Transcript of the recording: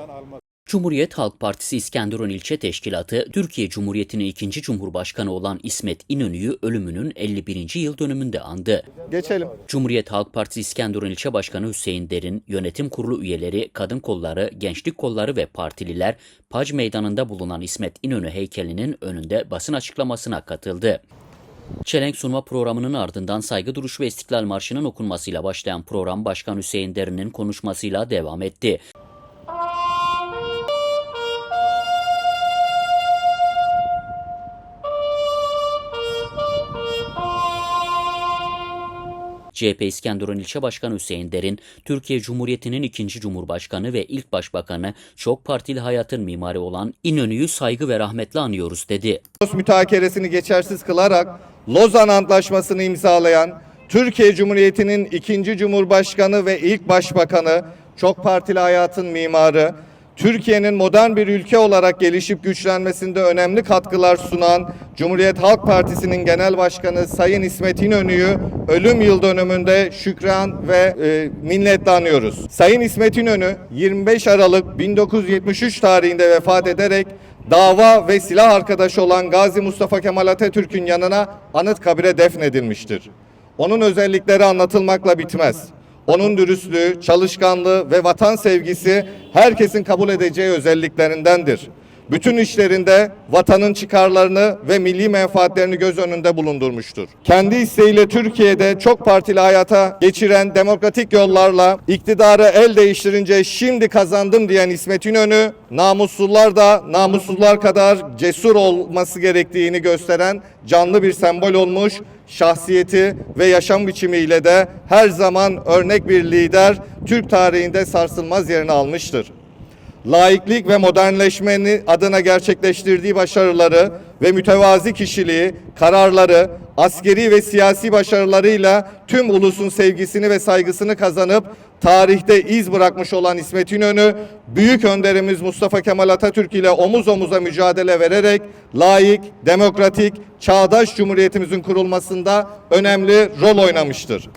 buradan almak. Cumhuriyet Halk Partisi İskenderun İlçe Teşkilatı, Türkiye Cumhuriyeti'nin ikinci Cumhurbaşkanı olan İsmet İnönü'yü ölümünün 51. yıl dönümünde andı. Geçelim. Cumhuriyet Halk Partisi İskenderun İlçe Başkanı Hüseyin Derin, yönetim kurulu üyeleri, kadın kolları, gençlik kolları ve partililer Pac Meydanı'nda bulunan İsmet İnönü heykelinin önünde basın açıklamasına katıldı. Çelenk sunma programının ardından saygı duruşu ve İstiklal Marşı'nın okunmasıyla başlayan program Başkan Hüseyin Derin'in konuşmasıyla devam etti. CHP İskenderun İlçe Başkanı Hüseyin Derin, Türkiye Cumhuriyeti'nin ikinci Cumhurbaşkanı ve ilk Başbakanı, çok partili hayatın mimarı olan İnönü'yü saygı ve rahmetle anıyoruz dedi. Mütakeresini geçersiz kılarak Lozan Antlaşması'nı imzalayan Türkiye Cumhuriyeti'nin ikinci Cumhurbaşkanı ve ilk Başbakanı, çok partili hayatın mimarı, Türkiye'nin modern bir ülke olarak gelişip güçlenmesinde önemli katkılar sunan Cumhuriyet Halk Partisi'nin Genel Başkanı Sayın İsmet İnönü'yü ölüm yıl dönümünde şükran ve e, minnetle anıyoruz. Sayın İsmet İnönü 25 Aralık 1973 tarihinde vefat ederek dava ve silah arkadaşı olan Gazi Mustafa Kemal Atatürk'ün yanına anıt kabire defnedilmiştir. Onun özellikleri anlatılmakla bitmez. Onun dürüstlüğü, çalışkanlığı ve vatan sevgisi herkesin kabul edeceği özelliklerindendir. Bütün işlerinde vatanın çıkarlarını ve milli menfaatlerini göz önünde bulundurmuştur. Kendi isteğiyle Türkiye'de çok partili hayata geçiren demokratik yollarla iktidarı el değiştirince şimdi kazandım diyen İsmet İnönü, namussuzlar da namussuzlar kadar cesur olması gerektiğini gösteren canlı bir sembol olmuş, şahsiyeti ve yaşam biçimiyle de her zaman örnek bir lider Türk tarihinde sarsılmaz yerini almıştır laiklik ve modernleşmenin adına gerçekleştirdiği başarıları ve mütevazi kişiliği, kararları, askeri ve siyasi başarılarıyla tüm ulusun sevgisini ve saygısını kazanıp tarihte iz bırakmış olan İsmet İnönü, büyük önderimiz Mustafa Kemal Atatürk ile omuz omuza mücadele vererek laik, demokratik, çağdaş cumhuriyetimizin kurulmasında önemli rol oynamıştır.